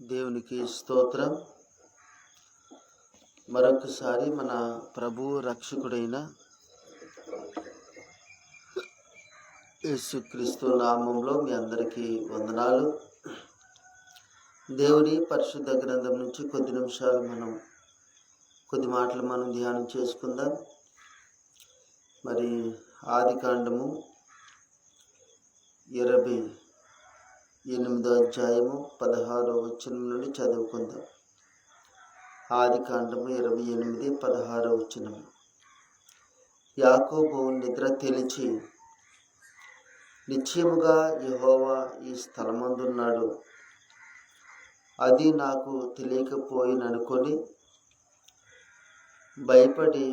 దేవునికి స్తోత్రం. మరొకసారి మన ప్రభు రక్షకుడైన యేసుక్రీస్తు నామంలో మీ అందరికీ వందనాలు. దేవుని పరిశుద్ధ గ్రంథం నుంచి కొద్ది నిమిషాలు మనం కొద్ది మాటలు మనం ధ్యానం చేసుకుందాం. మరి ఆది కాండము ఇరవై ఎనిమిదో అధ్యాయము పదహారో వచనం నుండి చదువుకుందాం. ఆది కాండము ఇరవై ఎనిమిది పదహారో వచనం యాకోబు నిద్ర తెలిచి నిశ్చయముగా యహోవా ఈ స్థలమందున్నాడు. అది నాకు తెలియకపోయిననుకొని భయపడి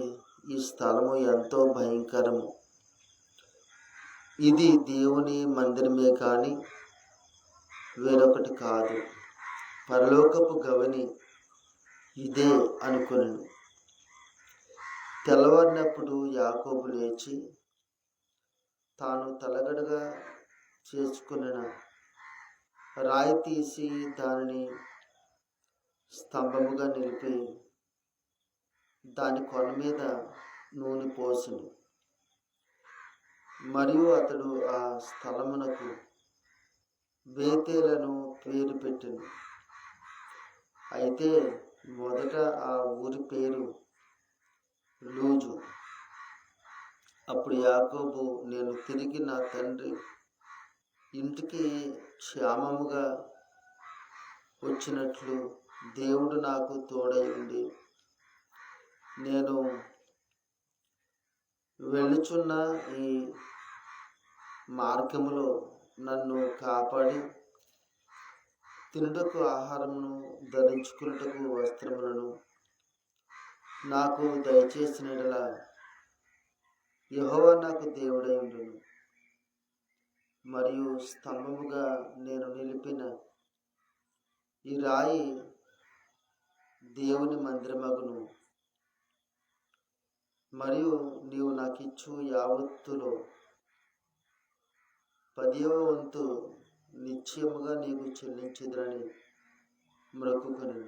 ఈ స్థలము ఎంతో భయంకరము. ఇది దేవుని మందిరమే కానీ వేరొకటి కాదు. పరలోకపు గవని ఇదే అనుకున్నాను తెల్లవారినప్పుడు యాకోబు లేచి తాను తలగడగా చేసుకున్న. రాయి తీసి దానిని స్తంభముగా నిలిపి దాని కొన మీద నూనె పోసును. మరియు అతడు ఆ స్థలమునకు బేతేలను పేరు పెట్టింది అయితే మొదట ఆ ఊరి పేరు లూజు. అప్పుడు యాకోబు నేను తిరిగి నా తండ్రి ఇంటికి క్షేమముగా వచ్చినట్లు దేవుడు నాకు తోడై ఉండి నేను వెళ్ళుచున్న ఈ మార్గములో నన్ను కాపాడి తినుటకు ఆహారమును ధరించుకున్నటకు వస్త్రములను నాకు దయచేసిన యహోవా నాకు దేవుడై ఉండను. మరియు స్తంభముగా నేను నిలిపిన ఈ రాయి దేవుని మందిరమగును. మరియు నీవు నాకు ఇచ్చు యావత్తులో పదివ వంతు నిశ్చయముగా నీకు చెల్లించదురని మ్రొక్కుకొని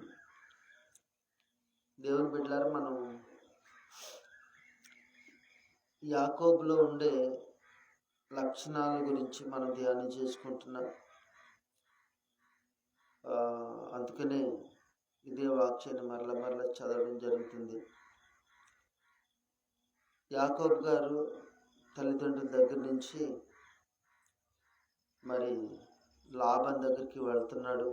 దేవుని బిడ్డలారా మనం యాకోబులో ఉండే లక్షణాల గురించి మనం ధ్యానం చేసుకుంటున్నాం. అందుకనే ఇదే వాక్యాన్ని మరల మరల చదవడం జరుగుతుంది. యాకోబ్ గారు తల్లిదండ్రుల దగ్గర నుంచి మరి లాభం దగ్గరికి వెళ్తున్నాడు.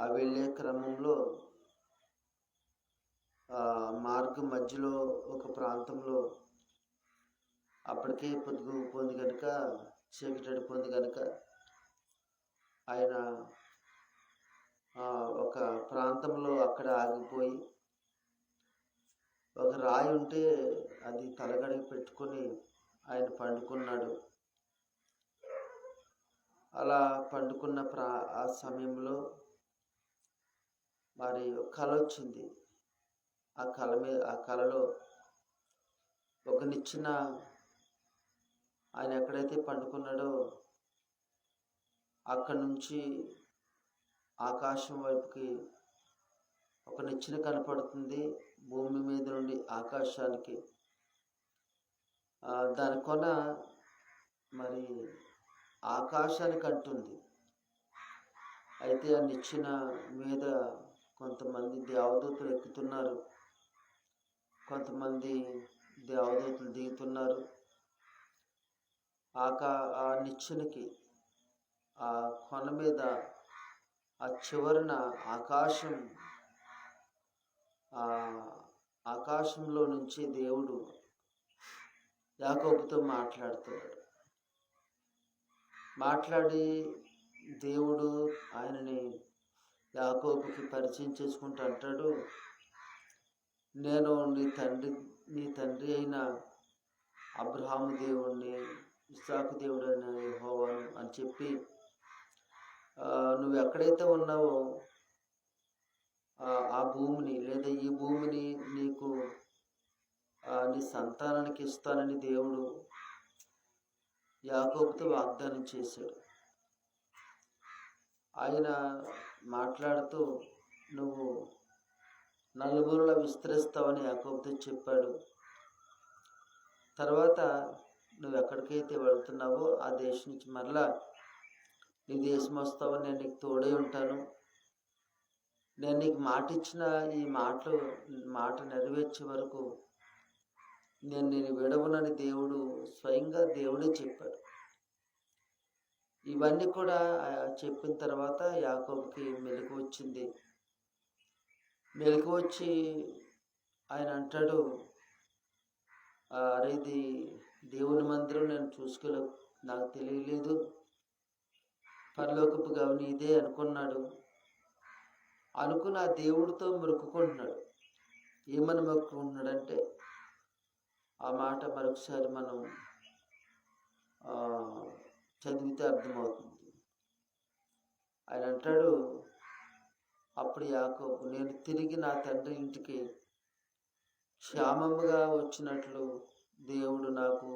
ఆ వెళ్ళే క్రమంలో మార్గం మధ్యలో ఒక ప్రాంతంలో అప్పటికే పొద్దుగు పొంది కనుక చీకటి పొంది కనుక ఆయన ఒక ప్రాంతంలో అక్కడ ఆగిపోయి ఒక రాయి ఉంటే అది తలగడ పెట్టుకొని ఆయన పండుకున్నాడు. అలా పండుకున్న ప్రా ఆ సమయంలో మరి ఒక కళ వచ్చింది ఆ కళ మీద ఆ కళలో ఒక నిచ్చిన ఆయన ఎక్కడైతే పండుకున్నాడో అక్కడి నుంచి ఆకాశం వైపుకి ఒక నిచ్చెన కనపడుతుంది. భూమి మీద నుండి ఆకాశానికి. దాని కొన మరి ఆకాశానికి అంటుంది అయితే ఆ నిచ్చెన మీద కొంతమంది దేవదూతలు ఎక్కుతున్నారు. కొంతమంది దేవదూతలు దిగుతున్నారు. ఆకా ఆ నిచ్చెనకి ఆ కొన మీద ఆ చివరన ఆకాశం ఆ ఆకాశంలో నుంచి దేవుడు యాకోబుతో మాట్లాడుతున్నాడు. మాట్లాడి దేవుడు ఆయనని యాకోబుకి పరిచయం చేసుకుంటూ అంటాడు నేను నీ తండ్రి నీ తండ్రి అయిన అబ్రహాము దేవుణ్ణి ఇస్సాకు దేవుడు అయిన అని చెప్పి నువ్వు ఎక్కడైతే ఉన్నావో ఆ భూమిని లేదా ఈ భూమిని నీకు నీ సంతానానికి ఇస్తానని దేవుడు యాకోబుతో వాగ్దానం చేశాడు. ఆయన మాట్లాడుతూ నువ్వు నలుగురులో విస్తరిస్తావని యాకోబుతో చెప్పాడు. తర్వాత నువ్వు ఎక్కడికైతే వెళ్తున్నావో ఆ దేశం నుంచి మరలా నీ దేశం వస్తావని నేను నీకు తోడై ఉంటాను. నేను నీకు మాట ఇచ్చిన ఈ మాటలు మాట నెరవేర్చే వరకు నేను నేను విడవనని దేవుడు స్వయంగా దేవుడే చెప్పాడు. ఇవన్నీ కూడా చెప్పిన తర్వాత యాకోబుకి మెలకు వచ్చింది. మెలకు వచ్చి ఆయన అంటాడు అరే ఇది దేవుని మందిరం నేను చూసుకోలే నాకు తెలియలేదు. పరలోకపు గవని ఇదే అనుకున్నాడు. అనుకుని ఆ దేవుడితో మొక్కుకుంటున్నాడు ఏమని మొక్కుకుంటున్నాడంటే ఆ మాట మరొకసారి మనం చదివితే అర్థమవుతుంది. ఆయన అంటాడు అప్పుడు యాకోబు నేను తిరిగి నా తండ్రి ఇంటికి క్షేమముగా వచ్చినట్లు దేవుడు నాకు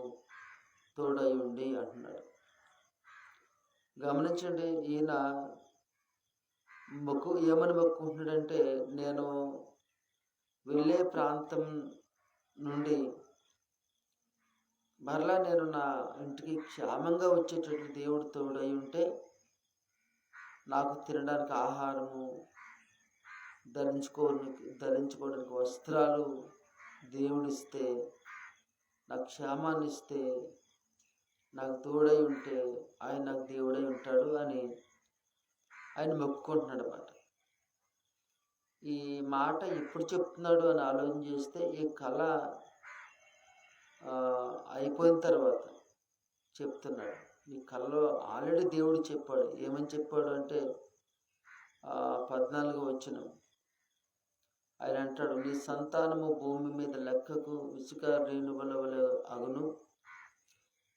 తోడై ఉండి అంటున్నాడు. గమనించండి ఈయన మొక్కు ఏమని మొక్కుంటున్నాడంటే నేను వెళ్ళే ప్రాంతం నుండి మరలా నేను నా ఇంటికి క్షేమంగా వచ్చేటట్లు దేవుడు తోడై ఉంటే నాకు తినడానికి ఆహారము ధరించుకోవడానికి ధరించుకోవడానికి వస్త్రాలు దేవుడిస్తే నాకు క్షేమాన్ని ఇస్తే నాకు తోడై ఉంటే ఆయన నాకు దేవుడై ఉంటాడు అని ఆయన మొక్కుకుంటున్నాడు అన్నమాట ఈ మాట ఎప్పుడు చెప్తున్నాడు అని ఆలోచన చేస్తే ఈ కళ అయిపోయిన తర్వాత చెప్తున్నాడు. నీ కళలో ఆల్రెడీ దేవుడు చెప్పాడు. ఏమని చెప్పాడు అంటే పద్నాలుగు వచ్చిన ఆయన అంటాడు నీ సంతానము భూమి మీద లెక్కకు ఇసుక రేణువుల వలె అగును.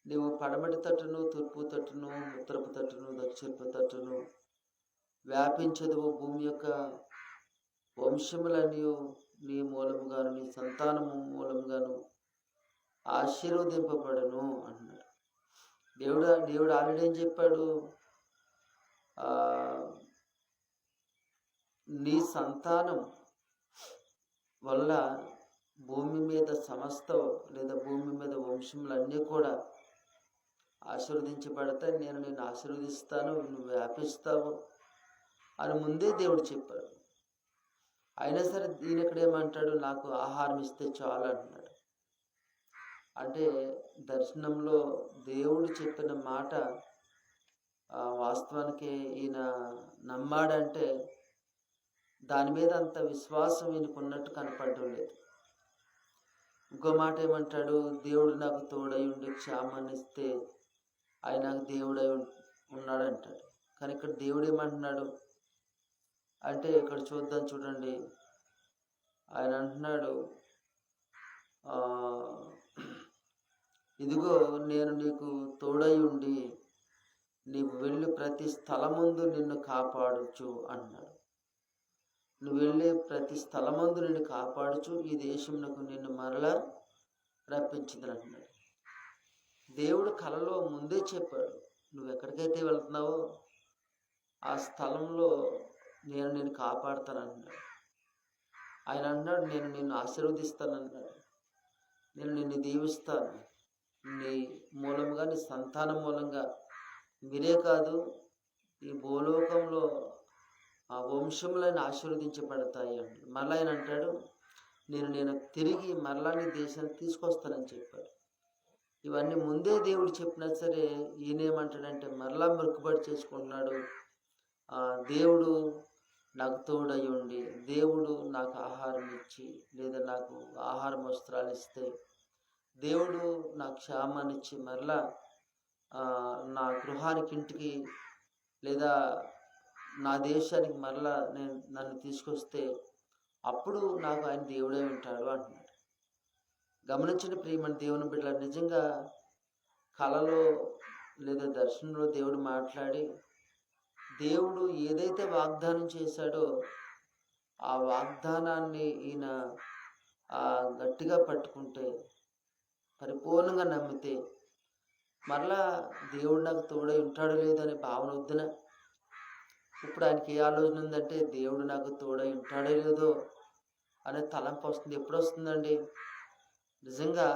నీవు పడమటి తట్టును తూర్పు తట్టును ఉత్తరపు తట్టును దక్షిణపు తట్టును వ్యాపించదు భూమి యొక్క వంశములన్నీ నీ మూలముగాను నీ సంతానము మూలముగాను ఆశీర్వదింపబడను అన్నాడు దేవుడు దేవుడు ఆల్రెడీ ఏం చెప్పాడు? నీ సంతానం వల్ల భూమి మీద సమస్త లేదా భూమి మీద వంశములన్నీ కూడా ఆశీర్వదించబడతాయి. నేను నేను ఆశీర్వదిస్తాను నువ్వు వ్యాపిస్తావు అని ముందే దేవుడు చెప్పాడు. అయినా సరే దీని ఇక్కడ ఏమంటాడు? నాకు ఆహారం ఇస్తే చాలు అంటున్నాడు. అంటే దర్శనంలో దేవుడు చెప్పిన మాట వాస్తవానికి ఈయన నమ్మాడంటే దాని మీద అంత విశ్వాసం ఈయనకు ఉన్నట్టు కనపడడం లేదు ఇంకో మాట ఏమంటాడు? దేవుడు నాకు తోడై ఉండి క్షేమాన్ని ఇస్తే ఆయన నాకు దేవుడై ఉన్- ఉన్నాడు అంటాడు కానీ ఇక్కడ దేవుడు ఏమంటున్నాడు? అంటే ఇక్కడ చూద్దాం చూడండి. ఆయన అంటున్నాడు ఇదిగో నేను నీకు తోడై ఉండి నీవు వెళ్ళి ప్రతి స్థలముందు నిన్ను కాపాడుచు అన్నాడు. నువ్వు వెళ్ళే ప్రతి స్థలమందు నిన్ను కాపాడుచు ఈ దేశమునకు నిన్ను మరలా రప్పించింది అన్నాడు. దేవుడు కలలో ముందే చెప్పాడు నువ్వు ఎక్కడికైతే వెళ్తున్నావో ఆ స్థలంలో నేను నేను కాపాడతానన్నాడు. ఆయన అన్నాడు నేను నిన్ను ఆశీర్వదిస్తానన్నాడు. నేను నిన్ను దీవిస్తాను. నీ మూలంగా నీ సంతానం మూలంగా. మీరే కాదు ఈ భూలోకంలో ఆ వంశములను ఆశీర్వదించబడతాయి అంటాడు. మరలా ఆయన అంటాడు నేను నేను తిరిగి మరలా నీ దేశాన్ని తీసుకొస్తానని చెప్పాడు. ఇవన్నీ ముందే దేవుడు చెప్పినా సరే ఈయనేమంటాడంటే మరలా మొక్కుబడి చేసుకుంటున్నాడు. దేవుడు నాకు తోడై ఉండి దేవుడు నాకు ఆహారం ఇచ్చి లేదా నాకు ఆహారం వస్త్రాలు ఇస్తే దేవుడు నాకు క్షేమాన్నిచ్చి మరలా నా గృహానికి ఇంటికి లేదా నా దేశానికి మరలా నేను నన్ను తీసుకొస్తే అప్పుడు నాకు ఆయన దేవుడే వింటాడు అంటున్నాడు. గమనించిన ప్రియమైన దేవుని బిడ్డ నిజంగా కళలో లేదా దర్శనంలో దేవుడు మాట్లాడి దేవుడు ఏదైతే వాగ్దానం చేశాడో ఆ వాగ్దానాన్ని ఈయన గట్టిగా పట్టుకుంటే పరిపూర్ణంగా నమ్మితే మరలా దేవుడు నాకు తోడై ఉంటాడో లేదో భావన వద్దున? ఇప్పుడు ఆయనకి ఏ ఆలోచన ఉందంటే దేవుడు నాకు తోడై ఉంటాడో లేదో అనే తలంపు వస్తుంది. ఎప్పుడు వస్తుందండి? నిజంగా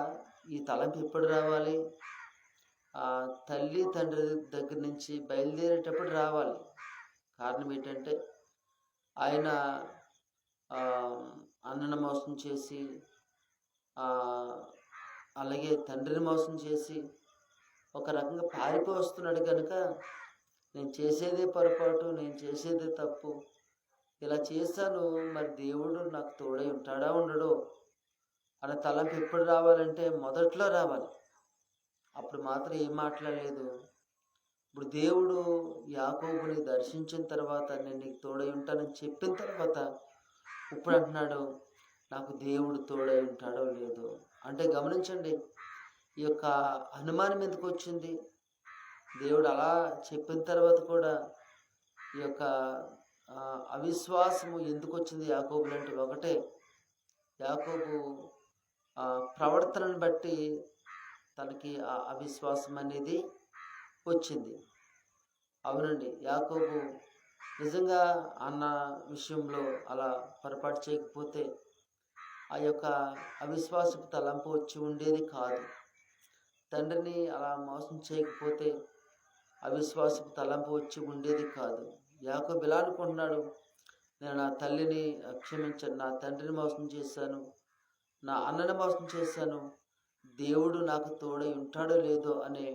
ఈ తలంపు ఎప్పుడు రావాలి? తల్లి తండ్రి దగ్గర నుంచి బయలుదేరేటప్పుడు రావాలి. కారణం ఏంటంటే ఆయన ఆ, అన్నను మోసం చేసి అలాగే తండ్రిని మోసం చేసి ఒక రకంగా పారిపో వస్తున్నాడు కనుక నేను చేసేదే పొరపాటు నేను చేసేదే తప్పు. ఇలా చేశాను మరి దేవుడు నాకు తోడై ఉంటాడా ఉండడో? అనే తలంపు ఎప్పుడు రావాలంటే మొదట్లో రావాలి. అప్పుడు మాత్రం ఏం మాట్లాడలేదు. ఇప్పుడు దేవుడు యాకోబుని దర్శించిన తర్వాత నేను నీకు తోడై ఉంటానని చెప్పిన తర్వాత ఇప్పుడు అంటున్నాడు నాకు దేవుడు తోడై ఉంటాడో లేదో. అంటే గమనించండి ఈ యొక్క అనుమానం ఎందుకు వచ్చింది. దేవుడు అలా చెప్పిన తర్వాత కూడా ఈ యొక్క అవిశ్వాసము ఎందుకు వచ్చింది యాకోబులు అంటే ఒకటే. యాకోబు ఆ, ప్రవర్తనను బట్టి తనకి ఆ అవిశ్వాసం అనేది వచ్చింది. అవునండి యాకోబు నిజంగా అన్న విషయంలో అలా పొరపాటు చేయకపోతే ఆ యొక్క అవిశ్వాసపు తలంపు వచ్చి ఉండేది కాదు. తండ్రిని అలా మోసం చేయకపోతే అవిశ్వాసపు తలంపు వచ్చి ఉండేది కాదు. యాకోబు ఇలా అనుకుంటున్నాడు? నేను నా తల్లిని క్షమించాను నా తండ్రిని మోసం చేశాను నా అన్నని మోసం చేశాను దేవుడు నాకు తోడై ఉంటాడో లేదో అనే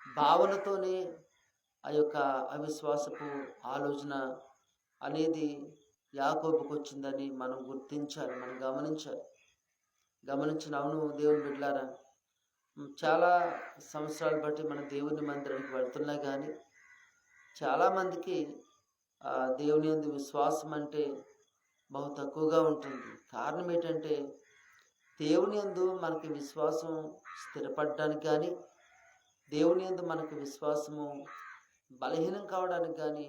భావనతోనే ఆ యొక్క అవిశ్వాసపు ఆలోచన అనేది యాకోబుకు వచ్చిందని మనం గుర్తించాలి మనం గమనించాలి. గమనించిన అవును దేవుని బిడ్డలారా చాలా సంవత్సరాలు బట్టి మన దేవుని మందిరానికి వెళ్తున్నా కానీ చాలామందికి దేవుని యందు విశ్వాసం అంటే బహు తక్కువగా ఉంటుంది. కారణం ఏంటంటే దేవుని యందు మనకి విశ్వాసం స్థిరపడడానికి కానీ దేవుని యందు మనకి విశ్వాసము బలహీనం కావడానికి కానీ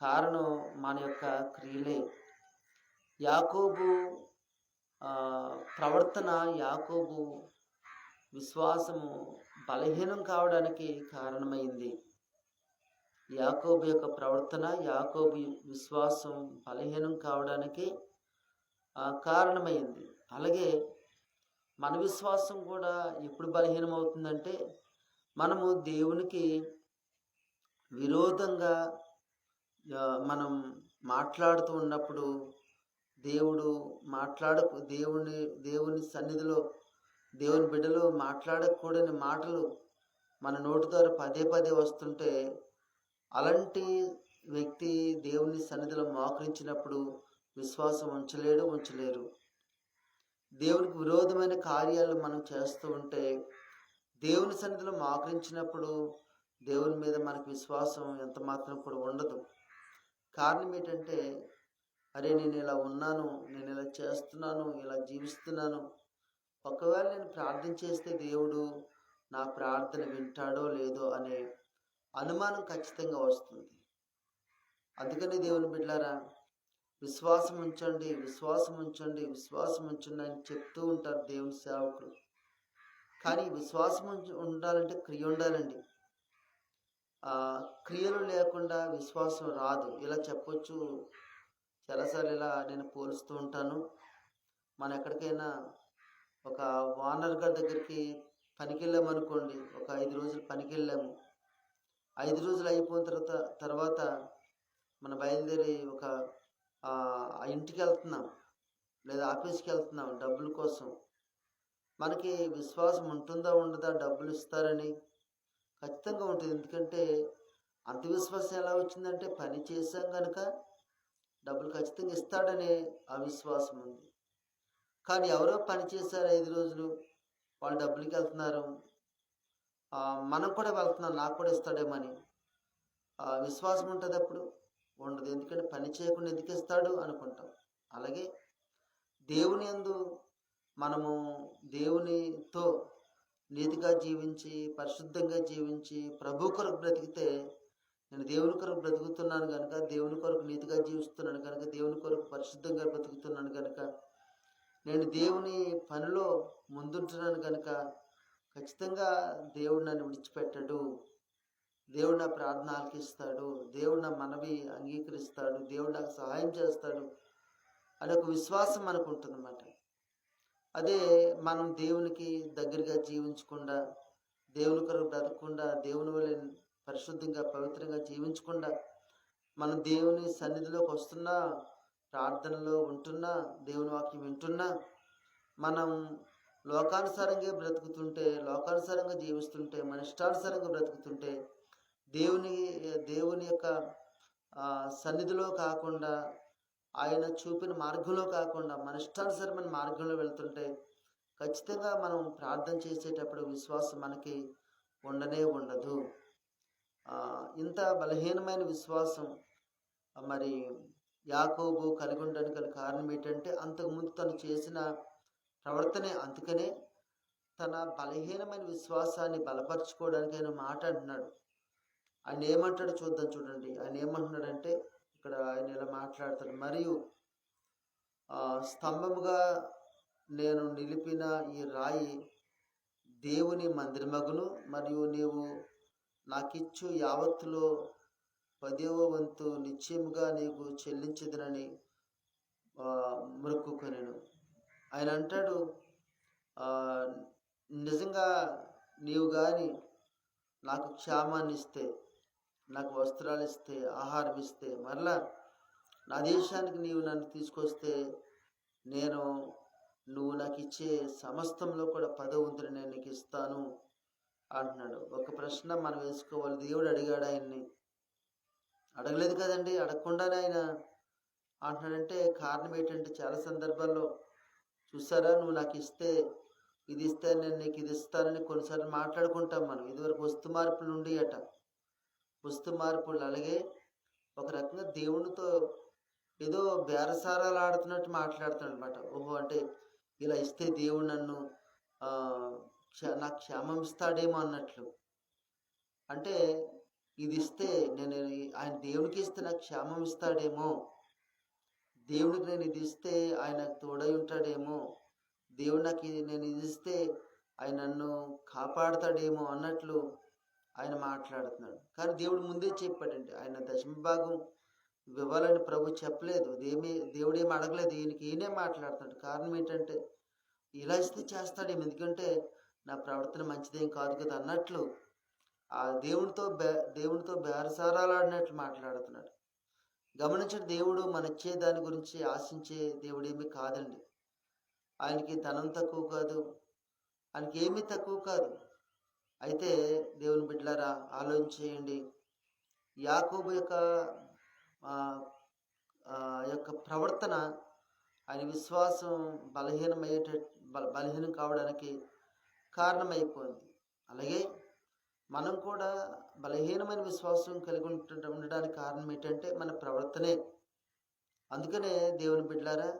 కారణం మన యొక్క క్రియలే. యాకోబు ప్రవర్తన యాకోబు విశ్వాసము బలహీనం కావడానికి కారణమైంది. యాకోబు యొక్క ప్రవర్తన యాకోబు విశ్వాసం బలహీనం కావడానికి కారణమైంది. అలాగే మన విశ్వాసం కూడా ఎప్పుడు బలహీనం అవుతుందంటే మనము దేవునికి విరోధంగా మనం మాట్లాడుతూ ఉన్నప్పుడు దేవుడు మాట్లాడ దేవుని దేవుని సన్నిధిలో దేవుని బిడ్డలు మాట్లాడకూడని మాటలు మన నోటి ద్వారా పదే పదే వస్తుంటే అలాంటి వ్యక్తి దేవుని సన్నిధిలో మోకరించినప్పుడు విశ్వాసం ఉంచలేడు ఉంచలేరు. దేవునికి విరోధమైన కార్యాలు మనం చేస్తూ ఉంటే దేవుని సన్నిధిలో మోకరించినప్పుడు దేవుని మీద మనకు విశ్వాసం ఎంత మాత్రం కూడా ఉండదు. కారణం ఏంటంటే అరే నేను ఇలా ఉన్నాను నేను ఇలా చేస్తున్నాను ఇలా జీవిస్తున్నాను. ఒకవేళ నేను ప్రార్థన చేస్తే దేవుడు నా ప్రార్థన వింటాడో లేదో అనే అనుమానం ఖచ్చితంగా వస్తుంది. అందుకని దేవుని బిడ్డారా విశ్వాసం ఉంచండి విశ్వాసం ఉంచండి విశ్వాసం ఉంచండి అని చెప్తూ ఉంటారు దేవుని సేవకులు. కానీ విశ్వాసం ఉండాలంటే క్రియ ఉండాలండి. క్రియలు లేకుండా విశ్వాసం రాదు. ఇలా చెప్పొచ్చు. చాలాసార్లు ఇలా నేను పోలుస్తూ ఉంటాను. మనం ఎక్కడికైనా ఒక ఓనర్ గారి దగ్గరికి పనికి వెళ్ళామనుకోండి ఒక ఐదు రోజులు పనికి వెళ్ళాము ఐదు రోజులు అయిపోయిన తర్వాత తర్వాత మన బయలుదేరి ఒక ఆ ఇంటికి వెళ్తున్నాం లేదా ఆఫీస్కి వెళ్తున్నాం డబ్బుల కోసం. మనకి విశ్వాసం ఉంటుందా ఉండదా? డబ్బులు ఇస్తారని ఖచ్చితంగా ఉంటుంది. ఎందుకంటే అంధవిశ్వాసం ఎలా వచ్చిందంటే పని చేశాం కనుక డబ్బులు ఖచ్చితంగా ఇస్తాడనే అవిశ్వాసం ఉంది. కానీ ఎవరో పని చేశారు ఐదు రోజులు వాళ్ళు డబ్బులకి వెళ్తున్నారు. మనం కూడా వెళ్తున్నాం నాకు కూడా ఇస్తాడేమని. అని విశ్వాసం ఉంటుంది అప్పుడు ఉండదు. ఎందుకంటే పని చేయకుండా ఎందుకు ఇస్తాడు అనుకుంటాం. అలాగే దేవుని యందు మనము దేవునితో నీతిగా జీవించి పరిశుద్ధంగా జీవించి ప్రభు కొరకు బ్రతికితే నేను దేవుని కొరకు బ్రతుకుతున్నాను కనుక దేవుని కొరకు నీతిగా జీవిస్తున్నాను కనుక దేవుని కొరకు పరిశుద్ధంగా బ్రతుకుతున్నాను కనుక నేను దేవుని పనిలో ముందుంటున్నాను కనుక ఖచ్చితంగా దేవుడు నన్ను విడిచిపెట్టడు. దేవుడు నా ప్రార్థన ఆలకిస్తాడు దేవుడు నా మనవి అంగీకరిస్తాడు. దేవుడు నాకు సహాయం చేస్తాడు. అనే ఒక విశ్వాసం మనకు ఉంటుందన్నమాట. అదే మనం దేవునికి దగ్గరగా జీవించకుండా దేవుని కొరకు బ్రతకకుండా దేవుని వల్ల పరిశుద్ధంగా పవిత్రంగా జీవించకుండా మనం దేవుని సన్నిధిలోకి వస్తున్నా ప్రార్థనలో ఉంటున్నా దేవుని వాక్యం వింటున్నా మనం లోకానుసారంగా బ్రతుకుతుంటే లోకానుసారంగా జీవిస్తుంటే మన ఇష్టానుసారంగా బ్రతుకుతుంటే దేవుని దేవుని యొక్క సన్నిధిలో కాకుండా ఆయన చూపిన మార్గంలో కాకుండా మన ఇష్టానుసరమైన మార్గంలో వెళ్తుంటే ఖచ్చితంగా మనం ప్రార్థన చేసేటప్పుడు విశ్వాసం మనకి ఉండనే ఉండదు. ఇంత బలహీనమైన విశ్వాసం మరి యాకోబు కలిగి ఉండడానికి గల కారణం ఏంటంటే అంతకుముందు తను చేసిన ప్రవర్తనే అందుకనే తన బలహీనమైన విశ్వాసాన్ని బలపరచుకోవడానికి ఆయన మాట అంటున్నాడు. ఆయన ఏమంటాడు చూద్దాం చూడండి. ఆయన ఏమంటున్నాడంటే ఇక్కడ ఆయన ఇలా మాట్లాడతాడు. మరియు స్తంభముగా నేను నిలిపిన ఈ రాయి దేవుని మందిరమగును. మరియు నీవు నాకిచ్చు యావత్తులో పదేవ వంతు నిశ్చయముగా నీకు చెల్లించదనని మొక్కుకొనెను. ఆయన అంటాడు నిజంగా నీవు కానీ నాకు క్షేమాన్ని ఇస్తే నాకు వస్త్రాలు ఇస్తే ఆహారం ఇస్తే మరలా నా దేశానికి నీవు నన్ను తీసుకొస్తే నేను నువ్వు నాకు ఇచ్చే సమస్తంలో కూడా పదవంతుని నేను నీకు ఇస్తాను అంటున్నాడు. ఒక ప్రశ్న మనం వేసుకోవాలి. దేవుడు అడిగాడు ఆయన్ని. అడగలేదు కదండి అడగకుండానే ఆయన అంటున్నాడంటే కారణం ఏంటంటే చాలా సందర్భాల్లో చూసారా నువ్వు నాకు ఇస్తే ఇది ఇస్తే నేను నీకు ఇది ఇస్తానని కొన్నిసార్లు మాట్లాడుకుంటాం మనం. ఇదివరకు వస్తు మార్పులు ఉండి అట మార్పులు అలాగే ఒక రకంగా దేవునితో ఏదో బేరసారాలు ఆడుతున్నట్టు మాట్లాడుతున్నాడు అనమాట ఓహో అంటే ఇలా ఇస్తే దేవుడు నన్ను క్ష- నాకు క్షేమం ఇస్తాడేమో అన్నట్లు. అంటే ఇది ఇస్తే నేను ఆయన దేవునికి ఇస్తే నాకు క్షేమం ఇస్తాడేమో. దేవుడికి నేను ఇది ఇస్తే ఆయన నాకు తోడై ఉంటాడేమో. దేవుడు నాకు ఇది నేను ఇది ఇస్తే ఆయన నన్ను కాపాడుతాడేమో అన్నట్లు ఆయన మాట్లాడుతున్నాడు. కానీ దేవుడు ముందే చెప్పాడండి ఆయన దశమ భాగం ఇవ్వాలని ప్రభు చెప్పలేదు. దేమే దేవుడు అడగలేదు ఈయనకి ఈయనే మాట్లాడుతున్నాడు. కారణం ఏంటంటే ఇలా ఇస్తే చేస్తాడేమి. ఎందుకంటే నా ప్రవర్తన మంచిదేం కాదు కదా అన్నట్లు ఆ దేవునితో బే దేవునితో బేరసారాలాడినట్లు మాట్లాడుతున్నాడు. గమనించండి దేవుడు మనచ్చే దాని గురించి ఆశించే దేవుడేమీ కాదండి. ఆయనకి ధనం తక్కువ కాదు ఆయనకి ఏమీ తక్కువ కాదు. అయితే దేవుని బిడ్డలారా ఆలోచించేయండి. యాకోబు యొక్క ఆ, యొక్క ప్రవర్తన ఆయన విశ్వాసం బలహీనమయ్యేట బల బలహీనం కావడానికి కారణమైపోయింది. అలాగే మనం కూడా బలహీనమైన విశ్వాసం కలిగి ఉంట ఉండడానికి కారణం ఏంటంటే మన ప్రవర్తనే. అందుకనే దేవుని బిడ్డలారా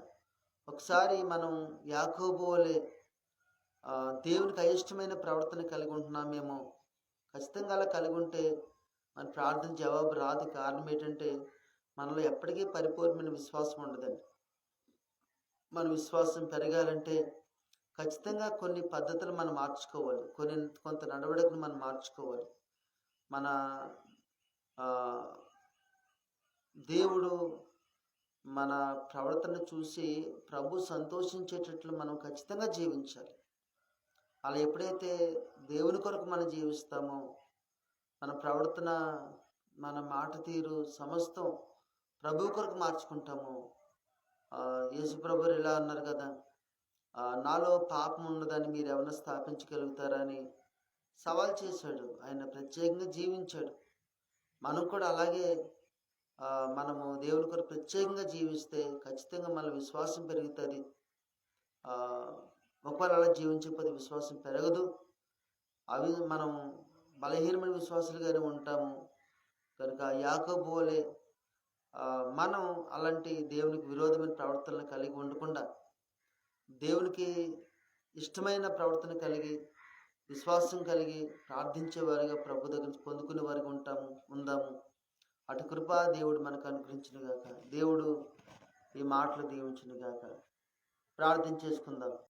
ఒకసారి మనం యాకోబోలే దేవునికి అయిష్టమైన ప్రవర్తన కలిగి ఉంటున్నామేమో ఖచ్చితంగా అలా కలిగి ఉంటే మన ప్రార్థన జవాబు రాదు. కారణం ఏంటంటే మనలో ఎప్పటికీ పరిపూర్ణమైన విశ్వాసం ఉండదండి. మన విశ్వాసం పెరగాలంటే ఖచ్చితంగా కొన్ని పద్ధతులు మనం మార్చుకోవాలి. కొన్ని కొంత నడవడికను మనం మార్చుకోవాలి. మన దేవుడు మన ప్రవర్తన చూసి ప్రభు సంతోషించేటట్లు మనం ఖచ్చితంగా జీవించాలి. అలా ఎప్పుడైతే దేవుని కొరకు మనం జీవిస్తామో మన ప్రవర్తన మన మాట తీరు సమస్తం ప్రభు కొరకు మార్చుకుంటాము యేసు ప్రభు ఇలా అన్నారు కదా నాలో పాపం ఉన్నదని మీరు ఏమైనా స్థాపించగలుగుతారని సవాల్ చేశాడు. ఆయన ప్రత్యేకంగా జీవించాడు. మనం కూడా అలాగే మనము దేవుని కొరకు ప్రత్యేకంగా జీవిస్తే ఖచ్చితంగా మన విశ్వాసం పెరుగుతుంది. ఒకవేళ అలా జీవించకపోతే విశ్వాసం పెరగదు. అవి మనం బలహీనమైన విశ్వాసాలుగానే ఉంటాము. కనుక యాకోబు వలె మనం అలాంటి దేవునికి విరోధమైన ప్రవర్తనలు కలిగి ఉండకుండా దేవునికి ఇష్టమైన ప్రవర్తన కలిగి విశ్వాసం కలిగి ప్రార్థించేవారిగా ప్రభు దగ్గర నుంచి పొందుకునే వారిగా ఉంటాము ఉందాము. అటు కృపా దేవుడు మనకు అనుగ్రహించిన గాక. దేవుడు ఈ మాటలు దీవించిన గాక. ప్రార్థన చేసుకుందాం.